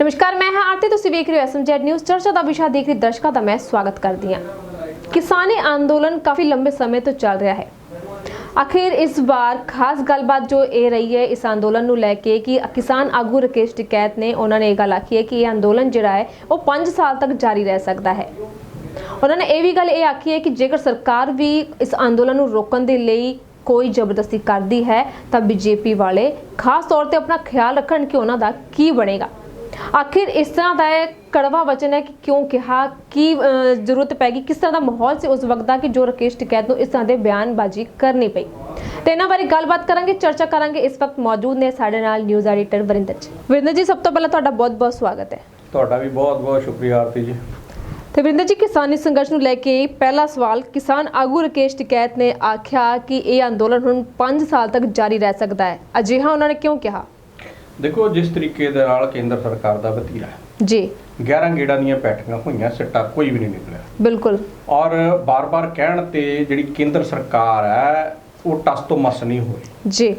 ਨਮਸਕਾਰ, ਮੈਂ ਹਾਂ ਆਰਤੀ, ਤੁਸੀਂ ਵੇਖ ਰਹੇ ਹੋ ਐਸਐਮਜੈਡ ਨਿਊਜ਼ ਚਰਚਾ ਦਾ ਵਿਸ਼ਾ ਦੇਖ ਰਹੇ ਦਰਸ਼ਕਾਂ ਦਾ ਮੈਂ ਸਵਾਗਤ ਕਰਦੀ ਹਾਂ। ਕਿਸਾਨੀ ਅੰਦੋਲਨ ਕਾਫੀ ਲੰਬੇ ਸਮੇਂ ਤੋਂ ਚੱਲ ਰਿਹਾ ਹੈ। ਆਖਿਰ ਇਸ ਵਾਰ ਖਾਸ ਗੱਲਬਾਤ ਜੋ ਇਹ ਰਹੀ ਹੈ, ਇਸ ਅੰਦੋਲਨ ਨੂੰ ਲੈ ਕੇ ਕਿ ਕਿਸਾਨ ਆਗੂ ਰਕੇਸ਼ ਟਿਕੈਤ ਨੇ ਉਹਨਾਂ ਨੇ ਇਹ ਗੱਲ ਆਖੀ ਹੈ ਕਿ ਇਹ ਅੰਦੋਲਨ ਜਿਹੜਾ ਹੈ, ਉਹ 5 ਸਾਲ ਤੱਕ ਜਾਰੀ ਰਹਿ ਸਕਦਾ ਹੈ। ਉਹਨਾਂ ਨੇ ਇਹ ਵੀ ਗੱਲ ਇਹ ਆਖੀ ਹੈ ਕਿ ਜੇਕਰ ਸਰਕਾਰ ਵੀ ਇਸ ਅੰਦੋਲਨ ਨੂੰ ਰੋਕਣ ਦੇ ਲਈ ਕੋਈ ਜ਼ਬਰਦਸਤੀ ਕਰਦੀ ਹੈ, ਤਾਂ ਬੀਜੇਪੀ ਵਾਲੇ ਖਾਸ ਤੌਰ ਤੇ ਆਪਣਾ ਖਿਆਲ ਰੱਖਣ ਕਿ ਉਹਨਾਂ ਦਾ ਕੀ ਬਣੇਗਾ। ਆਖਿਰ ਇਸ ਤਰ੍ਹਾਂ ਦਾ ਇਹ ਕੜਵਾ ਵਚਨ ਹੈ ਕਿ ਕਿਉਂ ਕਿਹਾ ਕੀ ਜ਼ਰੂਰਤ ਪੈ ਗਈ? ਕਿਸ ਤਰ੍ਹਾਂ ਦਾ ਮਾਹੌਲ ਸੀ ਉਸ ਵਕਤ ਦਾ ਕਿ ਜੋ ਰਕੇਸ਼ ਟਿਕੈਤ ਨੂੰ ਇਸ ਤਰ੍ਹਾਂ ਦੇ ਬਿਆਨਬਾਜ਼ੀ ਕਰਨੀ ਪਈ? ਤੇ ਇਹਨਾਂ ਬਾਰੇ ਗੱਲਬਾਤ ਕਰਾਂਗੇ ਚਰਚਾ ਕਰਾਂਗੇ। ਇਸ ਵਕਤ ਮੌਜੂਦ ਨੇ ਸਾਡੇ ਨਾਲ ਨਿਊਜ਼ ਐਡੀਟਰ ਵਰਿੰਦਰ ਜੀ। ਵਰਿੰਦਰ ਜੀ ਸਭ ਤੋਂ ਪਹਿਲਾਂ ਤੁਹਾਡਾ ਬਹੁਤ-ਬਹੁਤ ਸਵਾਗਤ ਹੈ। ਤੁਹਾਡਾ ਵੀ ਬਹੁਤ ਬਹੁਤ ਸ਼ੁਕਰੀਆ ਆਰਤੀ ਜੀ। ਤੇ ਵਰਿੰਦਰ ਜੀ ਕਿਸਾਨੀ ਸੰਘਰਸ਼ ਨੂੰ ਲੈ ਕੇ ਪਹਿਲਾ ਸਵਾਲ ਕਿਸਾਨ ਆਗੂ ਰਕੇਸ਼ ਟਿਕੈਤ ਨੇ ਆਖਿਆ ਕਿ ਇਹ ਅੰਦੋਲਨ ਹੁਣ 5 ਸਾਲ ਤੱਕ ਜਾਰੀ ਰਹਿ ਸਕਦਾ ਹੈ। ਅਜਿਹਾ ਉਹਨਾਂ ਨੇ ਕਿਉਂ ਕਿਹਾ? ਦੇਖੋ ਜਿਸ ਤਰੀਕੇ ਦੇ ਨਾਲ ਕੇਂਦਰ ਸਰਕਾਰ ਦਾ ਵਤੀਰਾ ਹੈ। ਜੀ। 11 ਗੇੜਾਂ ਦੀਆਂ ਬੈਠਕਾਂ ਹੋਈਆਂ ਸਿੱਟਾ ਕੋਈ ਵੀ ਨਹੀਂ ਨਿਕਲਿਆ। ਬਿਲਕੁਲ। ਔਰ ਬਾਰ-ਬਾਰ ਕਹਿਣ ਤੇ ਜਿਹੜੀ ਕੇਂਦਰ ਸਰਕਾਰ ਹੈ ਉਹ ਟਸ ਤੋਂ ਮਸ ਨਹੀਂ ਹੋਈ ਜੀ।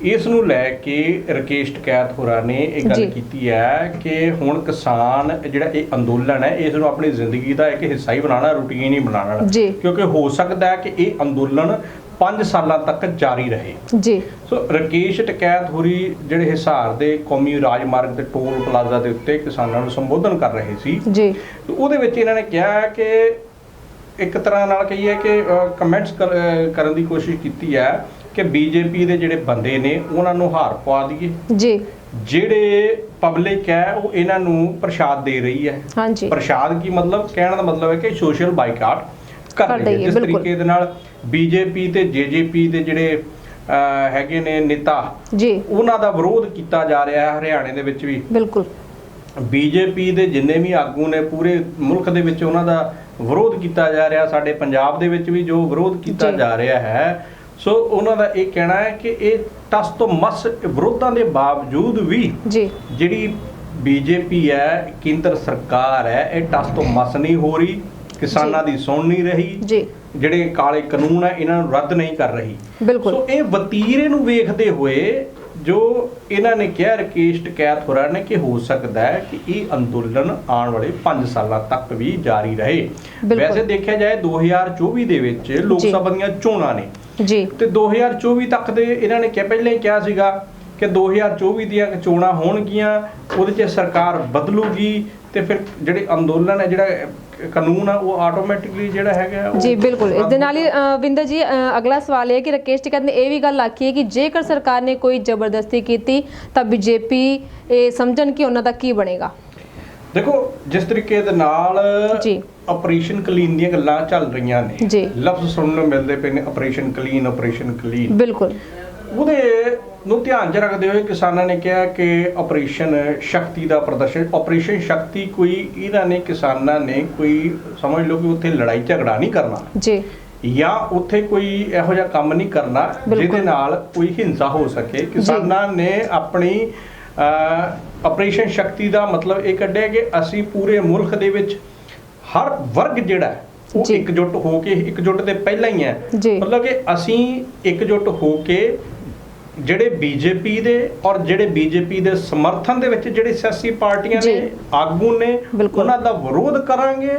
ਇਸ ਨੂੰ ਲੈ ਕੇ ਰਕੇਸ਼ ਟਕੈਤ ਹੋਰਾਂ ਨੇ ਇਹ। ਗੱਲ ਕੀਤੀ ਹੈ ਕਿ ਹੁਣ ਕਿਸਾਨ ਜਿਹੜਾ ਇਹ ਅੰਦੋਲਨ ਹੈ ਇਸ ਨੂੰ ਆਪਣੀ ਜ਼ਿੰਦਗੀ ਦਾ ਇੱਕ ਹਿੱਸਾ ਹੀ ਬਣਾਉਣਾ ਰੂਟੀਨ ਹੀ ਬਣਾਉਣਾ। ਕਿਉਂਕਿ ਹੋ ਸਕਦਾ ਹੈ ਕਿ ਇਹ ਅੰਦੋਲਨ 5 ਸਾਲਾਂ ਤੱਕ ਜਾਰੀ ਰਹੇ ਜੀ ਸੋ ਰਕੇਸ਼ ਟਕੈਤ ਹੋਰੀ ਜਿਹੜੇ ਹਿਸਾਰ ਦੇ ਕੌਮੀ ਰਾਜਮਾਰਗ ਤੇ ਟੋਲ ਪਲਾਜ਼ਾ ਦੇ ਉੱਤੇ ਕਿਸਾਨਾਂ ਨੂੰ ਸੰਬੋਧਨ ਕਰ ਰਹੇ ਸੀ ਜੀ ਉਹਦੇ ਵਿੱਚ ਇਹਨਾਂ ਨੇ ਕਿਹਾ ਕਿ ਇੱਕ ਤਰ੍ਹਾਂ ਨਾਲ ਕਹੀਏ ਕਿ ਕਮੈਂਟਸ ਕਰਨ ਦੀ ਕੋਸ਼ਿਸ਼ ਕੀਤੀ ਹੈ ਕਿ ਬੀਜੇਪੀ ਦੇ ਜਿਹੜੇ ਬੰਦੇ ਨੇ ਉਹਨਾਂ ਨੂੰ ਹਾਰ ਪਵਾ ਦਈਏ। ਜੀ। ਜਿਹੜੇ ਪਬਲਿਕ ਹੈ ਉਹ ਇਹਨਾਂ ਨੂੰ ਪ੍ਰਸ਼ਾਦ ਦੇ ਰਹੀ ਹੈ। ਹਾਂਜੀ। ਪ੍ਰਸ਼ਾਦ ਕੀ ਮਤਲਬ? ਕਹਿਣ ਦਾ ਮਤਲਬ ਹੈ ਕਿ ਸੋਸ਼ਲ ਬਾਈਕਾਟ ਕਰ ਰਹੀ ਹੈ ਜਿਸ। ਤਰੀਕੇ ਦੇ ਨਾਲ ਬੀਜੇਪੀ ਤੇ ਜੇਜੇਪੀ ਦੇ ਜਿਹੜੇ ਹੈਗੇ ਨੇ ਨੇਤਾ ਜੀ। ਉਹਨਾਂ ਦਾ ਵਿਰੋਧ ਕੀਤਾ ਜਾ ਰਿਹਾ ਹੈ ਹਰਿਆਣੇ ਦੇ ਵਿੱਚ ਵੀ। ਬਿਲਕੁਲ। ਬੀਜੇਪੀ ਦੇ ਜਿੰਨੇ ਵੀ ਆਗੂ ਨੇ ਪੂਰੇ ਮੁਲਕ ਦੇ ਵਿੱਚ ਉਹਨਾਂ ਦਾ ਵਿਰੋਧ ਕੀਤਾ ਜਾ ਰਿਹਾ। ਸਾਡੇ ਪੰਜਾਬ ਦੇ ਵਿੱਚ ਵੀ ਜੋ ਵਿਰੋਧ ਕੀਤਾ। ਜਾ ਰਿਹਾ ਹੈ ਸੋ ਉਹਨਾਂ ਦਾ ਇਹ ਕਹਿਣਾ ਹੈ ਕਿ ਇਹ ਟਸ ਤੋਂ ਮਸ ਵਿਰੋਧਾਂ ਦੇ ਬਾਵਜੂਦ ਵੀ ਜੀ। ਜਿਹੜੀ ਬੀਜੇਪੀ ਹੈ ਕੇਂਦਰ ਸਰਕਾਰ ਹੈ ਇਹ ਟਸ ਤੋਂ ਮਸ ਨਹੀਂ ਹੋ ਰਹੀ ਕਿਸਾਨਾਂ ਦੀ ਸੁਣ ਨਹੀਂ ਰਹੀ ਜੀ। ਜਿਹੜੇ ਕਾਲੇ ਕਾਨੂੰਨ ਹੈ ਇਹਨਾਂ ਨੂੰ ਰੱਦ ਨਹੀਂ ਕਰ ਰਹੀ। ਸੋ ਇਹ ਵਤੀਰੇ ਨੂੰ ਵੇਖਦੇ ਹੋਏ ਜੋ ਇਹਨਾਂ ਨੇ ਕਿਹਾ ਰਕੇਸ਼ ਟਕੈਤ ਹੋਰਾਂ ਨੇ ਕਿ ਹੋ ਸਕਦਾ ਹੈ ਕਿ ਇਹ ਅੰਦੋਲਨ ਆਉਣ ਵਾਲੇ 5 ਸਾਲਾਂ ਤੱਕ ਵੀ ਜਾਰੀ ਰਹੇ। ਵੈਸੇ ਦੇਖਿਆ ਜਾਏ 2024 ਦੇ ਵਿੱਚ ਲੋਕ। ਸਭਾ ਦੀਆਂ ਚੋਣਾਂ ਨੇ। ਜੀ। ਤੇ 2024 ਤੱਕ ਦੇ ਇਹਨਾਂ ਨੇ ਕਿਹਾ ਪਹਿਲਾਂ ਹੀ ਕਿਹਾ ਸੀਗਾ ਕਿ 2024 ਦੀਆਂ ਚੋਣਾਂ ਹੋਣਗੀਆਂ ਉਹਦੇ 'ਚ ਸਰਕਾਰ ਬਦਲੂਗੀ ਤੇ ਫਿਰ ਜਿਹੜੇ ਅੰਦੋਲਨ ਹੈ ਜਿਹੜਾ ਕਾਨੂੰਨ ਆ ਉਹ ਆਟੋਮੈਟਿਕਲੀ ਜਿਹੜਾ ਹੈਗਾ ਜੀ ਬਿਲਕੁਲ। ਇਸ ਦੇ ਨਾਲ ਹੀ ਵਿੰਦਰ ਜੀ ਅਗਲਾ ਸਵਾਲ ਇਹ ਹੈ ਕਿ ਰਕੇਸ਼ ਟਿਕੈਤ ਨੇ ਇਹ ਵੀ ਗੱਲ ਆਖੀ ਹੈ ਕਿ ਜੇਕਰ ਸਰਕਾਰ ਨੇ ਕੋਈ ਜ਼ਬਰਦਸਤੀ ਕੀਤੀ ਤਾਂ ਬੀਜੇਪੀ ਇਹ ਸਮਝਣ ਕਿ ਉਹਨਾਂ ਦਾ ਕੀ ਬਣੇਗਾ? ਦੇਖੋ ਜਿਸ ਤਰੀਕੇ ਦੇ ਨਾਲ ਜੀ। ਆਪਰੇਸ਼ਨ ਕਲੀਨ ਦੀਆਂ ਗੱਲਾਂ ਚੱਲ ਰਹੀਆਂ ਨੇ ਜੀ। ਲਫ਼ਜ਼ ਸੁਣਨ ਨੂੰ ਮਿਲਦੇ ਪਏ ਨੇ ਆਪਰੇਸ਼ਨ ਕਲੀਨ ਆਪਰੇਸ਼ਨ ਕਲੀਨ ਬਿਲਕੁਲ ਉਹਦੇ ਨੂੰ ਧਿਆਨ 'ਚ ਰੱਖਦੇ ਹੋਏ ਕਿਸਾਨਾਂ ਨੇ ਕਿਹਾ ਕਿ ਆਪਰੇਸ਼ਨ ਸ਼ਕਤੀ ਦਾ ਪ੍ਰਦਰਸ਼ਨ ਆਪਰੇਸ਼ਨ ਸ਼ਕਤੀ ਕੋਈ ਇਹਨਾਂ ਨੇ ਕਿਸਾਨਾਂ ਨੇ ਕੋਈ ਸਮਝ ਲਓ ਕਿ ਉੱਥੇ ਲੜਾਈ ਝਗੜਾ ਨਹੀਂ ਕਰਨਾ ਜੀ ਜਾਂ ਉੱਥੇ ਕੋਈ ਇਹੋ ਜਿਹਾ ਕੰਮ ਨਹੀਂ ਕਰਨਾ ਬਿਲਕੁਲ। ਜਿਹਦੇ ਨਾਲ ਕੋਈ ਹਿੰਸਾ ਹੋ ਸਕੇ ਕਿਸਾਨਾਂ ਨੇ ਆਪਣੀ ਆਪਰੇਸ਼ਨ ਸ਼ਕਤੀ ਦਾ ਮਤਲਬ ਇਹ ਕੱਢਿਆ ਕਿ ਅਸੀਂ ਪੂਰੇ ਮੁਲਕ ਦੇ ਵਿੱਚ ਹਰ ਵਰਗ ਜਿਹੜਾ ਉਹ। ਇਕਜੁੱਟ ਹੋ ਕੇ ਇਕਜੁੱਟ ਦੇ ਪਹਿਲਾਂ ਹੀ ਹੈ। ਮਤਲਬ ਕਿ ਅਸੀਂ ਇਕਜੁੱਟ ਹੋ ਕੇ ਜਿਹੜੇ ਬੀਜੇਪੀ ਦੇ ਔਰ ਜਿਹੜੇ ਬੀਜੇਪੀ ਦੇ ਸਮਰਥਨ ਦੇ ਵਿੱਚ ਜਿਹੜੇ ਸਿਆਸੀ ਪਾਰਟੀਆਂ। ਨੇ ਆਗੂ ਨੇ। ਉਹਨਾਂ ਦਾ ਵਿਰੋਧ ਕਰਾਂਗੇ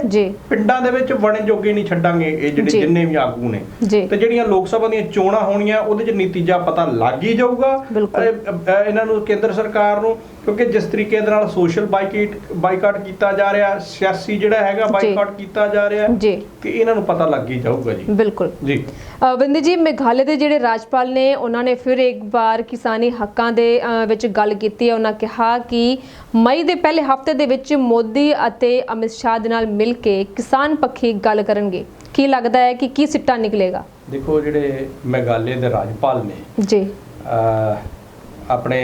ਪਿੰਡਾਂ ਦੇ ਵਿੱਚ ਵਣੇ ਜੋਗੇ ਨਹੀਂ ਛੱਡਾਂਗੇ ਇਹ ਜਿਹੜੇ। ਜਿੰਨੇ ਵੀ ਆਗੂ ਨੇ। ਤੇ ਜਿਹੜੀਆਂ ਲੋਕ ਸਭਾ ਦੀਆਂ ਚੋਣਾਂ ਹੋਣੀਆਂ ਉਹਦੇ 'ਚ ਨਤੀਜਾ ਪਤਾ ਲੱਗ ਹੀ ਜਾਊਗਾ ਇਹਨਾਂ ਨੂੰ ਕੇਂਦਰ ਸਰਕਾਰ ਨੂੰ ਕਿਉਂਕਿ ਜਿਸ ਤਰੀਕੇ ਦੇ ਨਾਲ ਸੋਸ਼ਲ ਬਾਈਕਾਟ ਬਾਈਕਾਟ ਕੀਤਾ ਜਾ ਰਿਹਾ ਸਿਆਸੀ ਜਿਹੜਾ ਹੈਗਾ। ਬਾਈਕਾਟ ਕੀਤਾ ਜਾ ਰਿਹਾ ਜੀ। ਤੇ ਇਹਨਾਂ ਨੂੰ ਪਤਾ ਲੱਗ ਹੀ ਜਾਊਗਾ ਜੀ। ਬਿਲਕੁਲ। ਜੀ। ਵਿੰਦਰ ਜੀ ਮੇਘਾਲय ਦੇ ਜਿਹੜੇ ਰਾਜਪਾਲ ਨੇ ਉਹਨਾਂ ਨੇ ਫਿਰ ਇੱਕ ਵਾਰ ਕਿਸਾਨੀ ਹੱਕਾਂ ਦੇ ਵਿੱਚ ਗੱਲ ਕੀਤੀ ਹੈ। ਉਹਨਾਂ ਕਿਹਾ ਕਿ ਮਈ ਦੇ ਪਹਿਲੇ ਹਫ਼ਤੇ ਦੇ ਵਿੱਚ ਮੋਦੀ ਅਤੇ ਅਮਿਤ ਸ਼ਾਹ ਦੇ ਨਾਲ ਮਿਲ ਕੇ ਕਿਸਾਨ ਪੱਖੀ ਗੱਲ ਕਰਨਗੇ। ਕੀ ਲੱਗਦਾ ਹੈ ਕਿ ਕੀ ਸਿੱਟਾ ਨਿਕਲੇਗਾ? ਦੇਖੋ ਜਿਹੜੇ ਮੇਘਾਲय ਦੇ ਰਾਜਪਾਲ ਨੇ ਜੀ। ਆਪਣੇ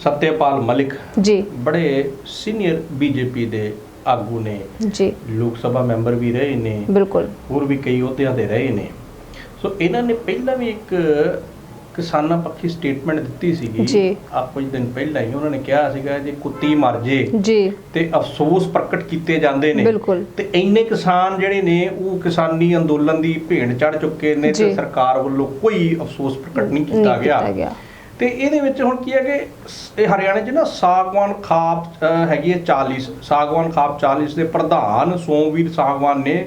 ਸਤਿਆਪਾਲ ਮਲਿਕ ਜੀ। ਬੜੇ ਸੀਨੀਅਰ ਬੀਜੇਪੀ ਦੇ ਆਗੂ ਨੇ। ਜੀ। ਲੋਕ ਸਭਾ ਮੈਂਬਰ ਵੀ ਰਹੇ ਨੇ। ਬਿਲਕੁਲ। ਹੋਰ ਵੀ ਕਈ ਅਹੁਦਿਆਂ ਦੇ ਰਹੇ ਨੇ। ਸੋ ਇਹਨਾਂ ਨੇ ਪਹਿਲਾਂ ਵੀ ਇੱਕ ਕਿਸਾਨਾਂ ਪੱਖੀ ਸਟੇਟਮੈਂਟ ਦਿੱਤੀ ਸੀਗੀ। ਜੀ। ਆ ਕੁਝ ਦਿਨ ਪਹਿਲਾਂ ਹੀ ਉਹਨਾਂ ਨੇ ਕਿਹਾ ਸੀਗਾ ਜੇ ਕੁੱਤੀ ਮਰ ਜੇ ਜੀ। ਤੇ ਅਫਸੋਸ ਪ੍ਰਗਟ ਕੀਤੇ ਜਾਂਦੇ ਨੇ। ਬਿਲਕੁਲ। ਤੇ ਇੰਨੇ ਕਿਸਾਨ ਜਿਹੜੇ ਨੇ ਉਹ ਕਿਸਾਨੀ ਅੰਦੋਲਨ ਦੀ ਭੇਂਟ ਚੜ ਚੁੱਕੇ ਨੇ ਤੇ। ਸਰਕਾਰ ਵੱਲੋਂ ਕੋਈ ਅਫਸੋਸ ਪ੍ਰਗਟ ਨਹੀਂ ਕੀਤਾ ਨਹੀਂ ਗਿਆ। ਕੀਤਾ ਗਿਆ। ਤੇ ਇਹਦੇ ਵਿੱਚ ਹੁਣ ਕੀ ਹੈ ਕਿ ਇਹ ਹਰਿਆਣੇ 'ਚ ਨਾ ਸਾਗਵਾਨ ਖਾਪ ਹੈਗੀ ਹੈ 40 ਸਾਗਵਾਨ ਖਾਪ 40 ਦੇ ਪ੍ਰਧਾਨ ਸੋਮਵੀਰ ਸਾਗਵਾਨ ਨੇ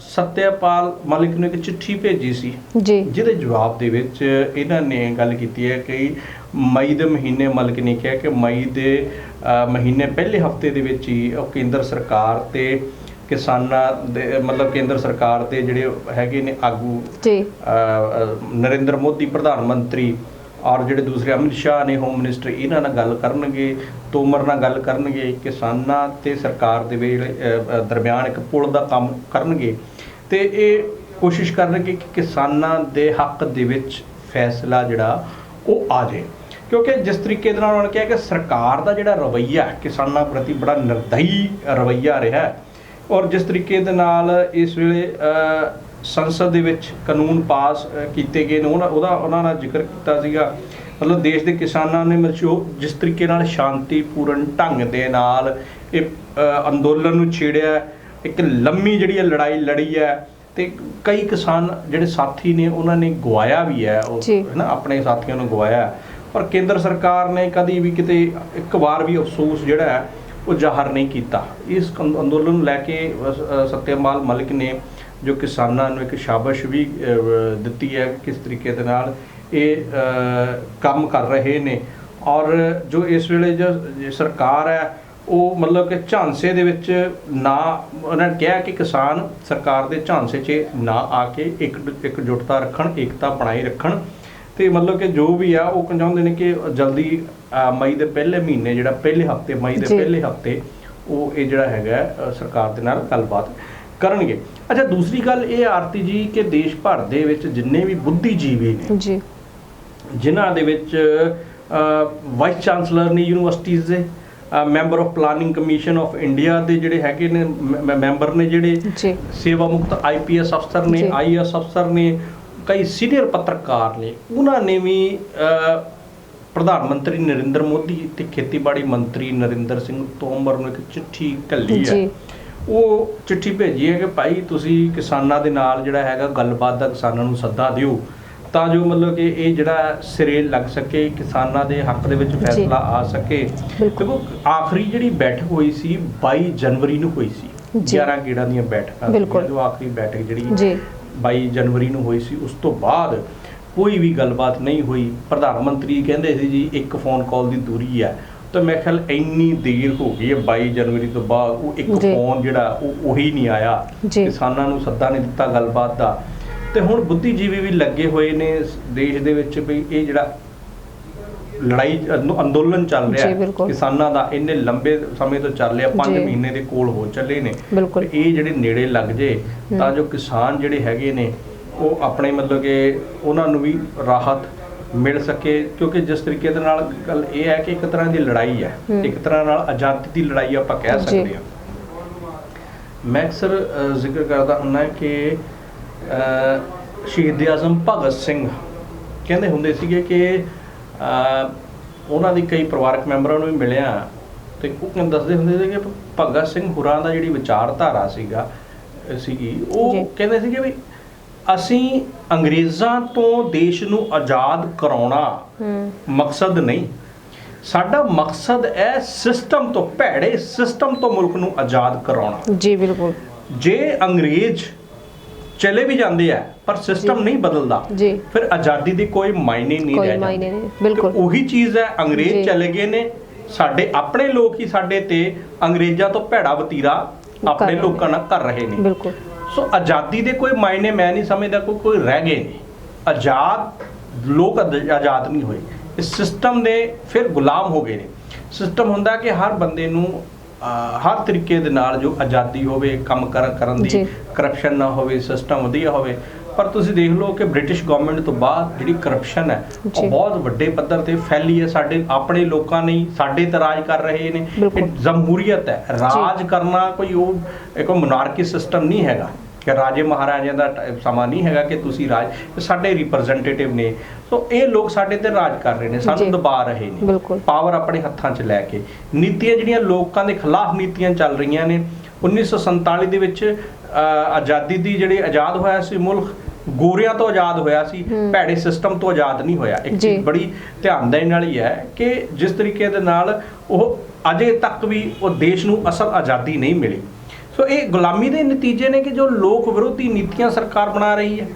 ਸਤਿਆਪਾਲ ਮਲਿਕ ਨੂੰ ਇੱਕ ਚਿੱਠੀ ਭੇਜੀ ਸੀ। ਜੀ। ਜਿਹਦੇ ਜਵਾਬ ਦੇ ਵਿੱਚ ਇਹਨਾਂ ਨੇ ਗੱਲ ਕੀਤੀ ਹੈ ਕਿ ਮਈ ਦੇ ਮਹੀਨੇ ਮਲਕ ਨੇ ਕਿਹਾ ਕਿ ਮਈ ਦੇ ਮਹੀਨੇ ਪਹਿਲੇ ਹਫ਼ਤੇ ਦੇ ਵਿੱਚ ਹੀ ਉਹ ਕੇਂਦਰ ਸਰਕਾਰ ਤੇ ਕਿਸਾਨਾਂ ਦੇ ਮਤਲਬ ਕੇਂਦਰ ਸਰਕਾਰ ਦੇ ਜਿਹੜੇ ਹੈਗੇ ਨੇ ਆਗੂ ਜੀ। ਨਰਿੰਦਰ ਮੋਦੀ ਪ੍ਰਧਾਨ ਮੰਤਰੀ ਔਰ ਜਿਹੜੇ ਦੂਸਰੇ ਅਮਿਤ ਸ਼ਾਹ ਨੇ ਹੋਮ ਮਿਨਿਸਟਰ ਇਹਨਾਂ ਨਾਲ ਗੱਲ ਕਰਨਗੇ, ਤੋਮਰ ਨਾਲ ਗੱਲ ਕਰਨਗੇ, ਕਿਸਾਨਾਂ ਤੇ ਸਰਕਾਰ ਦੇ ਦਰਮਿਆਨ ਇੱਕ ਪੁਲ ਦਾ ਕੰਮ ਕਰਨਗੇ। ਤੇ ਇਹ ਕੋਸ਼ਿਸ਼ ਕਰਨਗੇ ਕਿ ਕਿਸਾਨਾਂ ਦੇ ਹੱਕ ਦੇ ਵਿੱਚ ਫੈਸਲਾ ਜਿਹੜਾ, ਉਹ ਆ ਜਾਏ। ਕਿਉਂਕਿ ਜਿਸ ਤਰੀਕੇ ਦੇ ਨਾਲ ਉਹਨਾਂ ਨੇ ਕਿਹਾ ਕਿ ਸਰਕਾਰ ਦਾ ਜਿਹੜਾ ਰਵੱਈਆ ਕਿਸਾਨਾਂ ਪ੍ਰਤੀ ਬੜਾ ਨਿਰਦਈ ਰਵੱਈਆ ਰਿਹਾ ਔਰ ਜਿਸ ਤਰੀਕੇ ਦੇ ਨਾਲ ਇਸ ਵੇਲੇ ਸੰਸਦ ਦੇ ਵਿੱਚ ਕਾਨੂੰਨ ਪਾਸ ਕੀਤੇ ਗਏ ਨੇ ਉਹਦਾ ਉਹਨਾਂ ਦਾ ਜ਼ਿਕਰ ਕੀਤਾ ਸੀਗਾ ਮਤਲਬ ਦੇਸ਼ ਦੇ ਕਿਸਾਨਾਂ ਨੇ ਮਰਚੋ ਜਿਸ ਤਰੀਕੇ ਨਾਲ ਸ਼ਾਂਤੀਪੂਰਨ ਢੰਗ ਦੇ ਨਾਲ ਇਹ ਅੰਦੋਲਨ ਨੂੰ ਛੇੜਿਆ ਇੱਕ ਲੰਮੀ ਜਿਹੜੀ ਇਹ ਲੜਾਈ ਲੜੀ ਹੈ ਤੇ ਕਈ ਕਿਸਾਨ ਜਿਹੜੇ ਸਾਥੀ ਨੇ ਉਹਨਾਂ ਨੇ ਗਵਾਇਆ ਵੀ ਹੈ ਉਹ ਜੀ। ਹੈ ਨਾ ਆਪਣੇ ਸਾਥੀਆਂ ਨੂੰ ਗਵਾਇਆ ਹੈ। ਪਰ ਕੇਂਦਰ ਸਰਕਾਰ ਨੇ ਕਦੀ ਵੀ ਕਿਤੇ ਇੱਕ ਵਾਰ ਵੀ ਅਫਸੋਸ ਜਿਹੜਾ ਹੈ ਉਹ ਜ਼ਾਹਰ ਨਹੀਂ ਕੀਤਾ। ਇਸ ਅੰਦ- ਅੰਦੋਲਨ ਨੂੰ ਲੈ ਕੇ ਅ, ਮਲਿਕ ਨੇ ਜੋ ਕਿਸਾਨਾਂ ਨੂੰ ਇੱਕ ਸ਼ਾਬਾਸ਼ ਵੀ ਦਿੱਤੀ ਹੈ ਕਿਸ ਤਰੀਕੇ ਦੇ ਨਾਲ ਇਹ ਕੰਮ ਕਰ ਰਹੇ ਨੇ। ਔਰ ਜੋ ਇਸ ਵੇਲੇ ਜੋ ਸਰਕਾਰ ਹੈ ਉਹ ਮਤਲਬ ਕਿ ਝਾਂਸੇ ਦੇ ਵਿੱਚ ਨਾ ਉਹਨਾਂ ਨੇ ਕਿਹਾ ਕਿ ਕਿਸਾਨ ਸਰਕਾਰ ਦੇ ਝਾਂਸੇ 'ਚ ਨਾ ਆ ਕੇ ਇੱਕ ਇਕਜੁੱਟਤਾ ਰੱਖਣ ਏਕਤਾ ਬਣਾਈ ਰੱਖਣ। ਤੇ ਮਤਲਬ ਕਿ ਜੋ ਵੀ ਆ ਉਹ ਚਾਹੁੰਦੇ ਨੇ ਕਿ ਜਲਦੀ ਮਈ ਦੇ ਪਹਿਲੇ ਮਹੀਨੇ ਜਿਹੜਾ ਪਹਿਲੇ ਹਫ਼ਤੇ ਮਈ ਦੇ। ਪਹਿਲੇ ਹਫ਼ਤੇ ਉਹ ਇਹ ਜਿਹੜਾ ਹੈਗਾ ਸਰਕਾਰ ਦੇ ਨਾਲ ਗੱਲਬਾਤ ਕਰਨਗੇ ਅੱਛਾ ਦੂਸਰੀ ਗੱਲ ਇਹ ਆਰਤੀ ਜੀ ਕਿ ਦੇਸ਼ ਭਰ ਦੇ ਵਿੱਚ ਜਿੰਨੇ ਵੀ ਬੁੱਧੀਜੀਵੀ ਨੇ ਜੀ ਜਿਨ੍ਹਾਂ ਦੇ ਵਿੱਚ ਵਾਈਸ ਚਾਂਸਲਰ ਨੇ ਯੂਨੀਵਰਸਿਟੀਆਂ ਦੇ member of planning commission of India ਦੇ ਜਿਹੜੇ ਹੈਗੇ ਨੇ ਮੈਂਬਰ ਨੇ ਜਿਹੜੇ ਸੇਵਾ ਮੁਕਤ ਆਈਪੀਐਸ ਅਫਸਰ ਨੇ। ਆਈਐਸ ਅਫਸਰ ਨੇ ਕਈ ਸੀਨੀਅਰ ਪੱਤਰਕਾਰ ਨੇ ਉਹਨਾਂ ਨੇ ਵੀ ਪ੍ਰਧਾਨ ਮੰਤਰੀ ਨਰਿੰਦਰ ਮੋਦੀ ਤੇ ਖੇਤੀਬਾੜੀ ਮੰਤਰੀ ਨਰਿੰਦਰ ਸਿੰਘ ਤੋਮਰ ਨੂੰ ਇੱਕ ਚਿੱਠੀ ਘੱਲੀ ਹੈ। ਉਹ ਚਿੱਠੀ ਭੇਜੀ ਹੈ ਕਿ ਭਾਈ ਤੁਸੀਂ ਕਿਸਾਨਾਂ ਦੇ ਨਾਲ ਜਿਹੜਾ ਹੈਗਾ ਗੱਲਬਾਤ ਦਾ ਕਿਸਾਨਾਂ ਨੂੰ ਸੱਦਾ ਦਿਓ ਤਾਂ ਜੋ ਮਤਲਬ ਕਿ ਇਹ ਜਿਹੜਾ ਸਿਰੇ ਲੱਗ ਸਕੇ ਕਿਸਾਨਾਂ ਦੇ ਹੱਕ ਦੇ ਵਿੱਚ ਫੈਸਲਾ ਆ ਸਕੇ। ਦੇਖੋ ਆਖਰੀ ਜਿਹੜੀ ਬੈਠਕ ਹੋਈ ਸੀ 22 ਜਨਵਰੀ ਨੂੰ ਹੋਈ ਸੀ ਜੀ। 11 ਗੇੜਾਂ ਦੀਆਂ ਬੈਠਕਾਂ ਜੋ ਆਖਰੀ ਬੈਠਕ ਜਿਹੜੀ 22 ਜਨਵਰੀ ਨੂੰ ਹੋਈ ਸੀ ਉਸ ਤੋਂ ਬਾਅਦ ਕੋਈ ਵੀ ਗੱਲਬਾਤ ਨਹੀਂ ਹੋਈ ਪ੍ਰਧਾਨ ਮੰਤਰੀ ਕਹਿੰਦੇ ਸੀ ਜੀ ਇੱਕ ਫੋਨ ਕਾਲ ਦੀ ਦੂਰੀ ਹੈ ਤਾਂ ਮੈਂ ਖਿਆਲ ਇੰਨੀ ਦੇਰ ਹੋ ਗਈ ਹੈ 22 ਜਨਵਰੀ ਤੋਂ ਬਾਅਦ ਉਹ ਇੱਕ। ਫੋਨ ਜਿਹੜਾ ਉਹ ਉਹੀ ਨਹੀਂ ਆਇਆ। ਕਿਸਾਨਾਂ ਨੂੰ ਸੱਦਾ ਨਹੀਂ ਦਿੱਤਾ ਗੱਲਬਾਤ ਦਾ ਤੇ ਹੁਣ ਬੁੱਧੀਜੀਵੀ ਵੀ ਲੱਗੇ ਹੋਏ ਨੇ ਦੇਸ਼ ਦੇ ਵਿੱਚ ਵੀ ਇਹ ਜਿਹੜਾ ਲੜਾਈ ਅੰਦੋ- ਅੰਦੋਲਨ ਚੱਲ ਰਿਹਾ ਜੀ, ਹੈ, ਬਿਲਕੁਲ। ਕਿਸਾਨਾਂ ਦਾ ਇੰਨੇ ਲੰਬੇ ਸਮੇਂ ਤੋਂ ਚੱਲ ਰਿਹਾ 5 ਜੀ। ਮਹੀਨੇ ਦੇ ਕੋਲ ਹੋ ਚੱਲੇ ਨੇ ਬਿਲਕੁਲ ਇਹ ਜਿਹੜੇ ਨੇੜੇ ਲੱਗ ਜੇ ਤਾਂ। ਜੋ ਕਿਸਾਨ ਜਿਹੜੇ ਹੈਗੇ ਨੇ ਉਹ ਆਪਣੇ ਮਤਲਬ ਕਿ ਉਹਨਾਂ ਨੂੰ ਵੀ ਰਾਹਤ ਮਿਲ ਸਕੇ ਕਿਉਂਕਿ ਜਿਸ ਤਰੀਕੇ ਦੇ ਨਾਲ ਗੱਲ ਇਹ ਹੈ ਕਿ ਇੱਕ ਤਰ੍ਹਾਂ ਦੀ ਲੜਾਈ ਹੈ। ਇੱਕ ਤਰ੍ਹਾਂ ਨਾਲ ਆਜ਼ਾਦੀ ਦੀ ਲੜਾਈ ਆਪਾਂ ਕਹਿ ਜੀ। ਸਕਦੇ ਹਾਂ ਮੈਂ ਅਕਸਰ ਅ, ਜ਼ਿਕਰ ਕਰਦਾ ਹੁੰਦਾ ਕਿ ਅ, ਸ਼ਹੀਦ ਆਜ਼ਮ ਭਗਤ ਸਿੰਘ ਕਹਿੰਦੇ ਹੁੰਦੇ ਸੀਗੇ ਕਿ ਉਹਨਾਂ ਦੀ ਕਈ ਪਰਿਵਾਰਕ ਮੈਂਬਰਾਂ ਨੂੰ ਵੀ ਮਿਲਿਆ ਤੇ ਉਹ ਕਹਿੰਦੇ ਦੱਸਦੇ ਹੁੰਦੇ ਸੀ ਕਿ ਭਗਤ ਸਿੰਘ ਹੁਰਾਂ ਦਾ ਜਿਹੜੀ ਵਿਚਾਰਧਾਰਾ ਸੀਗਾ ਸੀਗੀ ਉਹ। ਕਹਿੰਦੇ ਸੀਗੇ ਵੀ ਅਸੀਂ ਅੰਗਰੇਜ਼ਾਂ ਤੋਂ ਦੇਸ਼ ਨੂੰ ਆਜ਼ਾਦ ਕਰਾਉਣਾ ਮਕਸਦ ਨਹੀਂ। ਸਾਡਾ ਮਕਸਦ ਹੈ ਸਿਸਟਮ ਤੋਂ ਭੈੜੇ ਸਿਸਟਮ ਤੋਂ ਮੁਲਕ ਨੂੰ ਆਜ਼ਾਦ ਕਰਾਉਣਾ। ਜੀ ਬਿਲਕੁਲ। ਜੇ ਅੰਗਰੇਜ਼ ਚਲੇ ਵੀ ਜਾਂਦੇ ਆ ਪਰ ਸਿਸਟਮ। ਨਹੀਂ ਬਦਲਦਾ। ਜੀ। ਫਿਰ ਆਜ਼ਾਦੀ ਦੀ ਕੋਈ ਮਾਇਨੇ ਨਹੀਂ ਕੋਈ ਰਹਿ ਮਾਇਨੇ ਨਹੀਂ ਬਿਲਕੁਲ। ਉਹੀ ਚੀਜ਼ ਹੈ ਅੰਗਰੇਜ਼। ਚਲੇ ਗਏ ਨੇ। ਸਾਡੇ ਆਪਣੇ ਲੋਕ ਹੀ ਸਾਡੇ ਤੇ ਅੰਗਰੇਜ਼ਾਂ ਤੋਂ ਭੈੜਾ ਵਤੀਰਾ ਆਪਣੇ ਲੋਕਾਂ ਨਾਲ ਕਰ ਰਹੇ ਨੇ। ਬਿਲਕੁਲ। ਸੋ ਆਜ਼ਾਦੀ ਦੇ ਕੋਈ ਮਾਇਨੇ ਮੈਂ ਨਹੀਂ ਸਮਝਦਾ ਕੋਈ ਕੋਈ ਰਹਿ ਗਏ ਨੇ। ਆਜ਼ਾਦ ਲੋਕ ਆਜ਼- ਆਜ਼ਾਦ ਨਹੀਂ ਹੋਏ। ਇਸ ਸਿਸਟਮ ਦੇ ਫਿਰ ਗੁਲਾਮ ਹੋ ਗਏ ਨੇ। ਸਿਸਟਮ ਹੁੰਦਾ ਕਿ ਹਰ ਬੰਦੇ ਨੂੰ ਹਰ ਤਰੀਕੇ ਦੇ ਨਾਲ ਜੋ ਆਜ਼ਾਦੀ ਹੋਵੇ ਕੰਮ ਕਰ- ਕਰਨ ਦੀ। ਕਰਪਸ਼ਨ ਨਾ ਹੋਵੇ ਸਿਸਟਮ ਵਧੀਆ ਹੋਵੇ ਪਰ ਤੁਸੀਂ ਦੇਖ ਲਓ ਕਿ ਬ੍ਰਿਟਿਸ਼ ਗਵਰਨਮੈਂਟ ਤੋਂ ਬਾਅਦ ਜਿਹੜੀ ਕਰਪਸ਼ਨ ਹੈ ਉਹ। ਬਹੁਤ ਵੱਡੇ ਪੱਧਰ ਤੇ ਫੈਲੀ ਹੈ ਸਾਡੇ ਆਪਣੇ ਲੋਕਾਂ ਨੇ ਸਾਡੇ ਤੇ ਰਾਜ ਕਰ ਰਹੇ ਨੇ। ਇਹ ਜਮਹੂਰੀਅਤ ਹੈ ਰਾਜ ਕਰਨਾ ਕੋਈ ਉਹ ਇੱਕ ਮੋਨਾਰਕੀ ਸਿਸਟਮ ਨਹੀਂ ਹੈਗਾ ਕਿ ਰਾਜੇ ਮਹਾਰਾਜਿਆਂ ਦਾ ਸਮਾਂ ਨਹੀਂ ਹੈਗਾ ਕਿ ਤੁਸੀਂ ਰਾਜ ਸਾਡੇ ਰਿਪਰੈਜ਼ੈਂਟੇਟਿਵ ਨੇ ਸੋ ਇਹ ਲੋਕ ਸਾਡੇ ਤੇ ਰਾਜ ਕਰ ਰਹੇ ਨੇ। ਸਾਨੂੰ ਦਬਾ ਰਹੇ ਨੇ ਪਾਵਰ ਆਪਣੇ ਹੱਥਾਂ 'ਚ ਲੈ ਕੇ ਨੀਤੀਆਂ ਜਿਹੜੀਆਂ ਲੋਕਾਂ ਦੇ ਖਿਲਾਫ ਨੀਤੀਆਂ ਚੱਲ ਰਹੀਆਂ ਨੇ 1947 ਦੇ ਵਿੱਚ ਆਜ਼ਾਦੀ ਦੀ ਜਿਹੜੀ ਆਜ਼ਾਦ ਹੋਇਆ ਸੀ ਮੁਲਕ ਗੋਰਿਆਂ ਤੋਂ ਆਜ਼ਾਦ ਹੋਇਆ ਸੀ। ਭੈੜੇ ਸਿਸਟਮ ਤੋਂ ਆਜ਼ਾਦ ਨਹੀਂ ਹੋਇਆ ਇੱਕ। ਚੀਜ਼ ਬੜੀ ਧਿਆਨ ਦੇਣ ਵਾਲੀ ਹੈ ਕਿ ਜਿਸ ਤਰੀਕੇ ਦੇ ਨਾਲ ਉਹ ਅਜੇ ਤੱਕ ਵੀ ਉਹ ਦੇਸ਼ ਨੂੰ ਅਸਲ ਆਜ਼ਾਦੀ ਨਹੀਂ ਮਿਲੀ ਸੋ ਇਹ ਗੁਲਾਮੀ ਦੇ ਨਤੀਜੇ ਨੇ ਕਿ ਜੋ ਲੋਕ ਵਿਰੋਧੀ ਨੀਤੀਆਂ ਸਰਕਾਰ ਬਣਾ ਰਹੀ ਹੈ।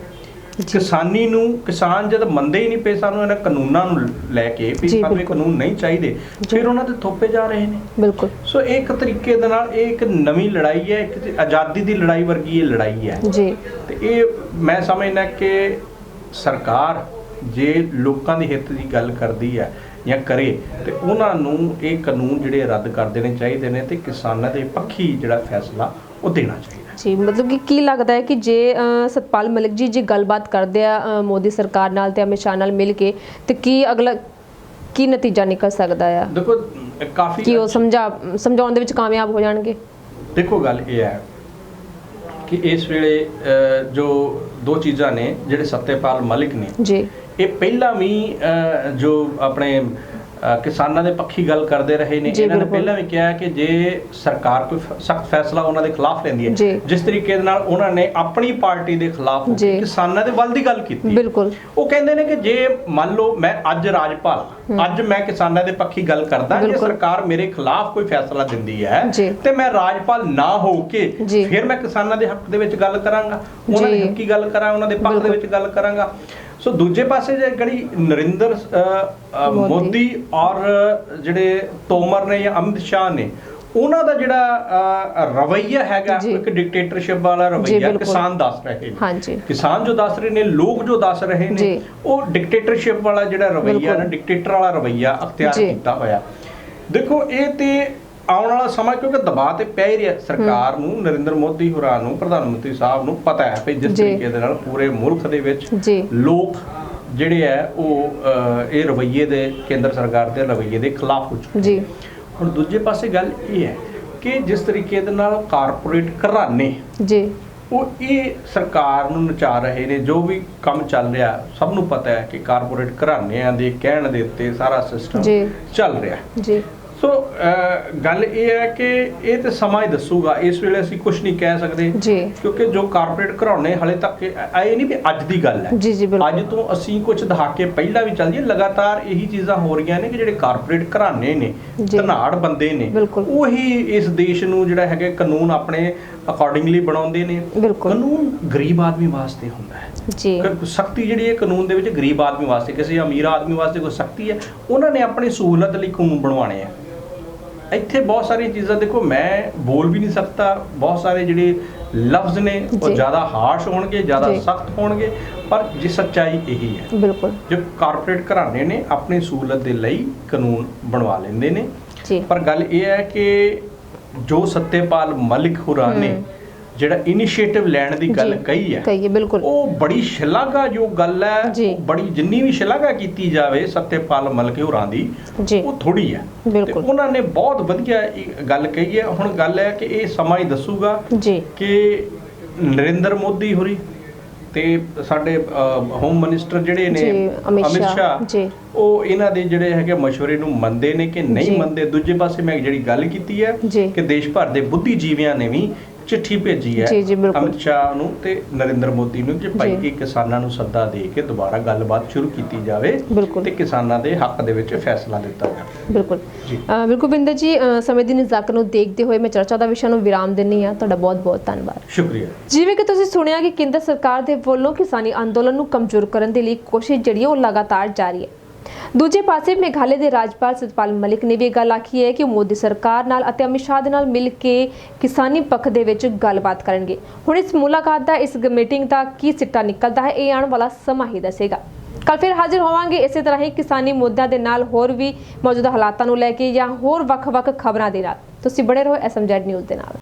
ਕਿਸਾਨੀ ਨੂੰ ਕਿਸਾਨ ਜਦ ਮੰਨਦੇ ਹੀ ਨਹੀਂ ਪਏ ਸਾਨੂੰ ਇਹਨਾਂ ਕਾਨੂੰਨਾਂ ਨੂੰ ਲੈ ਕੇ ਵੀ ਸਾਨੂੰ। ਕਾਨੂੰਨ ਨਹੀਂ ਚਾਹੀਦੇ ਫਿਰ ਉਹਨਾਂ ਤੇ ਥੋਪੇ ਜਾ ਰਹੇ ਨੇ। ਬਿਲਕੁਲ। ਸੋ ਇਹ ਇੱਕ ਤਰੀਕੇ ਦੇ ਨਾਲ ਇਹ ਇੱਕ ਨਵੀਂ ਲੜਾਈ ਹੈ ਇੱਕ ਆਜ਼ਾਦੀ ਦੀ ਲੜਾਈ ਵਰਗੀ ਇਹ ਲੜਾਈ ਹੈ। ਜੀ। ਤੇ ਇਹ ਮੈਂ ਸਮਝਦਾ ਕਿ ਸਰਕਾਰ ਜੇ ਲੋਕਾਂ ਦੇ ਹਿੱਤ ਦੀ ਗੱਲ ਕਰਦੀ ਹੈ ਜਾਂ ਕਰੇ ਤੇ ਉਹਨਾਂ ਨੂੰ ਇਹ ਕਾਨੂੰਨ ਜਿਹੜੇ ਰੱਦ ਕਰ ਦੇਣੇ ਚਾਹੀਦੇ ਨੇ ਤੇ ਕਿਸਾਨਾਂ ਦੇ ਪੱਖੀ ਜਿਹੜਾ ਫੈਸਲਾ ਉਹ ਦੇਣਾ ਚਾਹੀਦਾ। ਜੀ ਮਤਲਬ ਕਿ ਕੀ ਲੱਗਦਾ ਹੈ ਕਿ ਜੇ ਸਤਪਾਲ ਮਲਿਕ ਜੀ ਜੀ ਗੱਲਬਾਤ ਕਰਦੇ ਆ ਮੋਦੀ ਸਰਕਾਰ ਨਾਲ ਤੇ ਅਮਿਤ ਸ਼ਾਹ ਨਾਲ ਮਿਲ ਕੇ ਤੇ ਕੀ ਅਗਲਾ ਕੀ ਨਤੀਜਾ ਨਿਕਲ ਸਕਦਾ ਆ? ਦੇਖੋ ਕਾਫੀ ਕਿ ਉਹ ਸਮਝਾ ਸਮਝਾਉਣ ਦੇ ਵਿੱਚ ਕਾਮਯਾਬ ਹੋ ਜਾਣਗੇ? ਦੇਖੋ ਗੱਲ ਇਹ ਹੈ ਕਿ ਇਸ ਵੇਲੇ ਜੋ ਦੋ ਚੀਜ਼ਾਂ ਨੇ ਜਿਹੜੇ ਸੱਤੇਪਾਲ ਮਲਿਕ ਨੇ ਜੀ। ਇਹ ਪਹਿਲਾਂ ਵੀ ਜੋ ਆਪਣੇ ਕਿਸਾਨਾਂ ਦੇ ਪੱਖੀ ਗੱਲ ਕਰਦੇ ਰਹੇ ਨੇ ਇਹਨਾਂ ਨੇ। ਪਹਿਲਾਂ ਵੀ ਕਿਹਾ ਕਿ ਜੇ ਸਰਕਾਰ ਕੋਈ ਸਖਤ ਫੈਸਲਾ ਉਹਨਾਂ ਦੇ ਖਿਲਾਫ ਲੈਂਦੀ। ਹੈ ਜਿਸ ਤਰੀਕੇ ਦੇ ਨਾਲ ਉਹਨਾਂ ਨੇ ਆਪਣੀ ਪਾਰਟੀ ਦੇ ਖਿਲਾਫ। ਕਿਸਾਨਾਂ ਦੇ ਵੱਲ ਦੀ ਗੱਲ ਕੀਤੀ ਬਿਲਕੁਲ ਉਹ ਕਹਿੰਦੇ ਨੇ ਕਿ ਜੇ ਮੰਨ ਲਓ ਮੈਂ ਅੱਜ ਰਾਜਪਾਲ ਅੱਜ ਮੈਂ ਕਿਸਾਨਾਂ ਦੇ ਪੱਖੀ ਗੱਲ ਕਰਦਾ ਜੇ। ਸਰਕਾਰ ਮੇਰੇ ਖਿਲਾਫ ਕੋਈ ਫੈਸਲਾ ਦਿੰਦੀ ਹੈ। ਤੇ ਮੈਂ ਰਾਜਪਾਲ ਨਾ ਹੋ ਕੇ। ਫਿਰ ਮੈਂ ਕਿਸਾਨਾਂ ਦੇ ਹੱਕ ਦੇ ਵਿੱਚ ਗੱਲ ਕਰਾਂਗਾ ਉਹਨਾਂ ਦੇ। ਹੱਕੀ ਗੱਲ ਕਰਾਂ ਉਹਨਾਂ ਦੇ ਪੱਖ ਦੇ। ਵਿੱਚ ਗੱਲ ਕਰਾਂਗਾ ਸੋ ਦੂਜੇ ਪਾਸੇ ਜੇ ਜਿਹੜੀ ਨਰਿੰਦਰ ਮੋਦੀ। ਔਰ ਜਿਹੜੇ ਤੋਮਰ ਨੇ ਜਾਂ ਅਮਿਤ ਸ਼ਾਹ ਨੇ ਉਹਨਾਂ ਦਾ ਜਿਹੜਾ ਰਵੱਈਆ ਹੈਗਾ। ਇੱਕ ਡਿਕਟੇਟਰਸ਼ਿਪ ਵਾਲਾ ਰਵੱਈਆ। ਕਿਸਾਨ ਦੱਸ ਰਹੇ ਨੇ ਹਾਂਜੀ ਕਿਸਾਨ ਜੋ ਦੱਸ ਰਹੇ ਨੇ ਲੋਕ ਜੋ ਦੱਸ ਰਹੇ ਨੇ। ਉਹ ਡਿਕਟੇਟਰਸ਼ਿਪ ਵਾਲਾ ਜਿਹੜਾ ਰਵੱਈਆ। ਨਾ ਡਿਕਟੇਟਰ ਵਾਲਾ ਰਵੱਈਆ ਅਖਤਿਆਰ। ਕੀਤਾ ਹੋਇਆ ਦੇਖੋ ਇਹ ਤੇ ਆਉਣ ਵਾਲਾ ਸਮਾਂ ਕਿਉਂਕਿ ਦਬਾਅ ਤੇ ਪੈ ਹੀ ਰਿਹਾ। ਸਰਕਾਰ ਨੂੰ ਨਰਿੰਦਰ ਮੋਦੀ ਹੋਰਾਂ ਨੂੰ ਪ੍ਰਧਾਨ ਮੰਤਰੀ ਸਾਹਿਬ ਨੂੰ ਪਤਾ ਹੈ ਕਿ ਜਿਸ। ਤਰੀਕੇ ਦੇ ਨਾਲ ਪੂਰੇ ਮੁਲਕ ਦੇ ਵਿੱਚ ਲੋਕ ਜਿਹੜੇ ਹੈ ਉਹ ਇਹ ਰਵੱਈਏ ਦੇ ਕੇਂਦਰ ਸਰਕਾਰ ਦੇ ਰਵੱਈਏ ਦੇ ਖਿਲਾਫ ਹੋ ਚੁੱਕੇ ਜੀ। ਹੁਣ ਦੂਜੇ ਪਾਸੇ ਗੱਲ ਇਹ ਹੈ ਕਿ ਜਿਸ ਤਰੀਕੇ ਦੇ ਨਾਲ ਕਾਰਪੋਰੇਟ ਘਰਾਣੇ ਜੀ। ਉਹ ਇਹ ਸਰਕਾਰ ਨੂੰ ਨਚਾ ਰਹੇ ਨੇ ਜੋ ਵੀ ਕੰਮ ਚੱਲ ਰਿਹਾ ਸਭ ਨੂੰ ਪਤਾ ਹੈ ਕਿ ਕਾਰਪੋਰੇਟ ਘਰਾਣਿਆਂ ਦੇ ਕਹਿਣ ਦੇ ਉੱਤੇ ਸਾਰਾ ਸਿਸਟਮ। ਚੱਲ ਰਿਹਾ। ਜੀ। ਸੋ ਗੱਲ ਇਹ ਹੈ ਕਿ ਇਹ ਤੇ ਸਮਾਂ ਹੀ ਦੱਸੂਗਾ। ਇਸ ਵੇਲੇ ਅਸੀਂ ਕੁਝ ਨਹੀਂ ਕਹਿ ਸਕਦੇ। ਜੀ। ਕਿਉਂਕਿ ਜੋ ਕਾਰਪੋਰੇਟ ਘਰਾਣੇ ਹਲੇ ਤੱਕ ਇਹ ਇਹ ਨਹੀਂ ਵੀ ਅੱਜ ਦੀ ਗੱਲ ਹੈ। ਜੀ ਜੀ ਬਿਲਕੁਲ। ਅੱਜ ਤੋਂ ਅਸੀਂ ਕੁਝ ਦਹਾਕੇ ਪਹਿਲਾਂ ਵੀ ਚੱਲ ਜੀ ਲਗਾਤਾਰ ਇਹੀ ਚੀਜ਼ਾਂ ਹੋ ਰਹੀਆਂ ਨੇ ਕਿ ਜਿਹੜੇ ਕਾਰਪੋਰੇਟ ਘਰਾਣੇ ਨੇ। ਧਨਾੜ ਬੰਦੇ ਨੇ। ਉਹੀ ਇਸ ਦੇਸ਼ ਨੂੰ ਜਿਹੜਾ ਹੈਗਾ ਕਾਨੂੰਨ ਆਪਣੇ ਅਕੋਰਡਿੰਗਲੀ ਬਣਾਉਂਦੇ ਨੇ। ਕਾਨੂੰਨ ਗਰੀਬ ਆਦਮੀ ਵਾਸਤੇ ਹੁੰਦਾ ਹੈ। ਜੀ। ਸਖਤੀ ਜਿਹੜੀ ਹੈ ਕਾਨੂੰਨ ਦੇ ਵਿੱਚ ਗਰੀਬ ਆਦਮੀ ਵਾਸਤੇ ਕਿਸੇ ਅਮੀਰ ਆਦਮੀ ਵਾਸਤੇ ਕੋਈ ਸਖਤੀ ਹੈ ਉਹਨਾਂ ਨੇ ਆਪਣੀ ਸਹੂਲਤ ਲਈ ਕਾਨੂੰਨ ਬਣਵਾਉਣੇ ਆ। ਇੱਥੇ ਬਹੁਤ ਸਾਰੀਆਂ ਚੀਜ਼ਾਂ ਦੇਖੋ ਮੈਂ ਬੋਲ ਵੀ ਨਹੀਂ ਸਕਦਾ ਬਹੁਤ ਸਾਰੇ ਜਿਹੜੇ ਲਫ਼ਜ਼ ਨੇ ਉਹ। ਜ਼ਿਆਦਾ ਹਾਰਸ਼ ਹੋਣਗੇ ਜ਼ਿਆਦਾ। ਸਖਤ ਹੋਣਗੇ ਪਰ ਜੀ ਸੱਚਾਈ ਇਹੀ ਹੈ ਬਿਲਕੁਲ ਜੋ ਕਾਰਪੋਰੇਟ ਘਰਾਣੇ ਨੇ ਆਪਣੀ ਸਹੂਲਤ ਦੇ ਲਈ ਕਾਨੂੰਨ ਬਣਵਾ ਲੈਂਦੇ ਨੇ ਜੀ ਪਰ ਗੱਲ ਇਹ ਹੈ ਕਿ ਜੋ ਸੱਤੇਪਾਲ ਮਲਿਕ ਹੁਰਾਂ ਨੇ। ਜਿਹੜਾ ਇਨੀਸ਼ੀਏਟਿਵ ਲੈਣ ਦੀ ਗੱਲ ਜੀ, ਕਹੀ ਹੈ ਕਹੀਏ ਬਿਲਕੁਲ ਉਹ ਬੜੀ ਸ਼ਲਾਘਾਯੋਗ ਗੱਲ ਹੈ ਜੀ। ਬੜੀ ਜਿੰਨੀ ਵੀ ਸ਼ਲਾਘਾ ਕੀਤੀ ਜਾਵੇ ਸੱਤੇਪਾਲ ਮਲਕੇ ਹੋਰਾਂ ਦੀ ਜੀ ਉਹ ਥੋੜੀ ਹੈ ਤੇ ਉਹਨਾਂ ਨੇ ਬਹੁਤ ਵਧੀਆ ਗੱਲ ਕਹੀ ਹੈ ਹੁਣ ਗੱਲ ਹੈ ਕਿ ਇਹ ਸਮਾਂ ਹੀ ਦੱਸੂਗਾ ਜੀ ਕਿ ਨਰਿੰਦਰ ਮੋਦੀ ਹੋਰੀ ਤੇ ਸਾਡੇ ਹੋਮ ਮਿਨਿਸਟਰ ਜਿਹੜੇ ਨੇ ਜੀ, ਅਮਿਤ ਸ਼ਾਹ, ਜੀ। ਉਹ ਇਹਨਾਂ ਦੇ ਜਿਹੜੇ ਹੈਗੇ ਮਸ਼ਵਰੇ ਨੂੰ ਮੰਨਦੇ ਨੇ ਕਿ ਜੀ। ਨਹੀਂ ਮੰਨਦੇ ਦੂਜੇ ਪਾਸੇ ਮੈਂ ਜਿਹੜੀ ਗੱਲ ਕੀਤੀ ਹੈ ਜੀ। ਕਿ ਦੇਸ਼ ਭਰ ਦੇ ਬੁੱਧੀਜੀਵੀਆਂ ਨੇ ਵੀ ਚਿੱਠੀ ਭੇਜੀ ਹੈ ਜੀ, ਜੀ, ਬਿਲਕੁਲ। ਅਮਿਤ ਸ਼ਾਹ ਨੂੰ ਤੇ ਨਰਿੰਦਰ ਮੋਦੀ ਨੂੰ ਕਿ ਭਾਈ ਜੀ। ਇਹ ਕਿਸਾਨਾਂ ਨੂੰ ਸੱਦਾ ਦੇ ਕੇ ਦੁਬਾਰਾ ਗੱਲਬਾਤ ਸ਼ੁਰੂ ਕੀਤੀ ਜਾਵੇ ਬਿਲਕੁਲ। ਤੇ ਕਿਸਾਨਾਂ ਦੇ ਹੱਕ ਦੇ ਵਿੱਚ ਫੈਸਲਾ ਦਿੱਤਾ ਜਾਵੇ ਬਿਲਕੁਲ ਜੀ। ਅ, ਬਿਲਕੁਲ ਬਿੰਦਰ ਜੀ ਅ, ਸਮੇਂ ਦੀ ਨਜ਼ਾਕਤ ਨੂੰ ਦੇਖਦੇ ਹੋਏ ਮੈਂ ਚਰਚਾ ਦਾ ਵਿਸ਼ਾ ਨੂੰ ਵਿਰਾਮ ਦਿੰਨੀ ਆ ਤੁਹਾਡਾ ਬਹੁਤ ਬਹੁਤ ਧੰਨਵਾਦ ਸ਼ੁਕਰੀਆ ਜਿਵੇਂ ਕਿ ਤੁਸੀਂ ਸੁਣਿਆ ਕਿ ਕੇਂਦਰ ਸਰਕਾਰ ਦੇ ਵੱਲੋਂ ਕਿਸਾਨੀ ਅੰਦੋਲਨ ਨੂੰ ਕਮਜ਼ੋਰ ਕਰਨ ਦੇ ਲਈ ਕੋਸ਼ਿਸ਼ ਜਿਹੜੀ ਹੈ ਉਹ ਲਗਾਤਾਰ ਜਾਰੀ ਹੈ ਦੂਜੇ ਪਾਸੇ ਮੇਘਾਲੇ ਦੇ ਰਾਜਪਾਲ ਸਤਪਾਲ ਮਲਿਕ ਨੇ ਵੀ ਇਹ ਗੱਲ ਆਖੀ ਹੈ ਕਿ ਮੋਦੀ ਸਰਕਾਰ ਨਾਲ ਅਤੇ ਅਮਿਤ ਸ਼ਾਹ ਦੇ ਨਾਲ ਮਿਲ ਕੇ ਕਿਸਾਨੀ ਪੱਖ ਦੇ ਵਿੱਚ ਗੱਲਬਾਤ ਕਰਨਗੇ। ਹੁਣ ਇਸ ਮੁਲਾਕਾਤ ਦਾ, ਇਸ ਮੀਟਿੰਗ ਦਾ ਕੀ ਸਿੱਟਾ ਨਿਕਲਦਾ ਹੈ, ਇਹ ਆਉਣ ਵਾਲਾ ਸਮਾਂ ਹੀ ਦੱਸੇਗਾ। ਕੱਲ ਫਿਰ ਹਾਜ਼ਰ ਹੋਵਾਂਗੇ, ਇਸੇ ਤਰ੍ਹਾਂ ਹੀ ਕਿਸਾਨੀ ਮੁੱਦਿਆਂ ਦੇ ਨਾਲ ਹੋਰ ਵੀ ਮੌਜੂਦਾ ਹਾਲਾਤਾਂ ਨੂੰ ਲੈ ਕੇ ਜਾਂ ਹੋਰ ਵੱਖ-ਵੱਖ ਖਬਰਾਂ ਦੇ ਨਾਲ। ਤੁਸੀਂ ਬਣੇ ਰਹੋ ਐਸਐਮਜੈਡ ਨਿਊਜ਼ ਦੇ ਨਾਲ।